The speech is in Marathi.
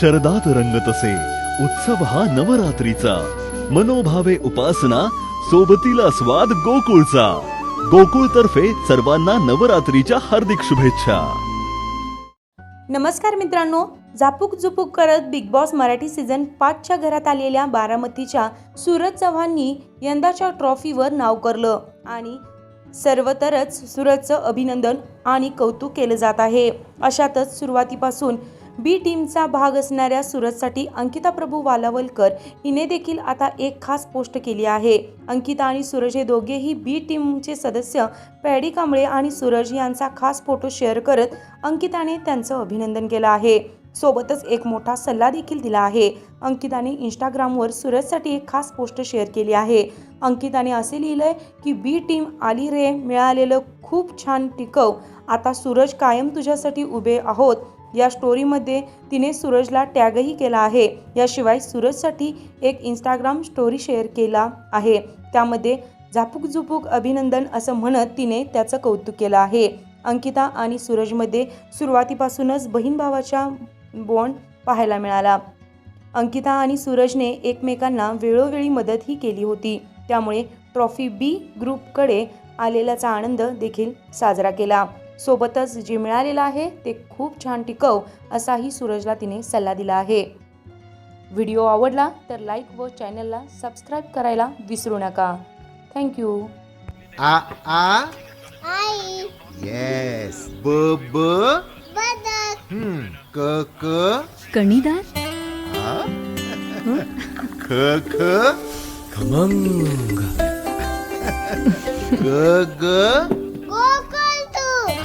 शरदात रंगतसे उत्सव हा नवरात्रीचा. मनोभावे उपासना सोबतीला स्वाद गोकुळचा. गोकुळ तर्फे सर्वांना नवरात्रीच्या हार्दिक शुभेच्छा. नमस्कार मित्रांनो झापूक झुपूक करत बिग बॉस मराठी सीझन पाचच्या घरात आलेल्या बारामतीच्या सूरज चव्हाणनी यंदाच्या ट्रॉफीवर नाव करलं आणि सर्वतरच सूरजचं अभिनंदन आणि कौतुक केलं जात आहे. अशातच सुरुवातीपासून बी टीमचा भाग असणाऱ्या सूरजसाठी अंकिता प्रभू वालावलकर हिने देखील आता एक खास पोस्ट केली आहे. अंकिता आणि सूरज हे दोघेही बी टीमचे सदस्य पॅडी कांबळे आणि सूरज यांचा खास फोटो शेअर करत अंकिताने त्यांचं अभिनंदन केलं आहे. सोबतच एक मोठा सल्ला देखील दिला आहे. अंकिताने इंस्टाग्रामवर सूरजसाठी एक खास पोस्ट शेअर केली आहे. अंकिताने असे लिहिलंय की बी टीम आली रे मिळालेलं खूप छान टिकव. आता सूरज कायम तुझ्यासाठी उभे आहोत. या स्टोरीमध्ये तिने सूरजला टॅगही केला आहे. याशिवाय सूरजसाठी एक इंस्टाग्राम स्टोरी शेअर केला आहे. त्यामध्ये झापूक झुपूक अभिनंदन असं म्हणत तिने त्याचं कौतुक केलं आहे. अंकिता आणि सूरजमध्ये सुरुवातीपासूनच बहीण भावाच्या बॉन्ड पाहायला मिळाला. अंकिता आणि सूरजने एकमेकांना वेळोवेळी मदतही केली होती. त्यामुळे ट्रॉफी बी ग्रुपकडे आलेल्याचा आनंद देखील साजरा केला. सोबतच जे मिळालेलं आहे ते खूप छान टिकव असाही सूरजला तिने सल्ला दिला आहे. व्हिडिओ आवडला तर लाईक व चॅनलला सबस्क्राईब करायला विसरू नका. थँक्यू आ आ? आई. येस ब ब? बदक. हम्म. क क? कणीदार आ? ख ख? खमंग. ग ग?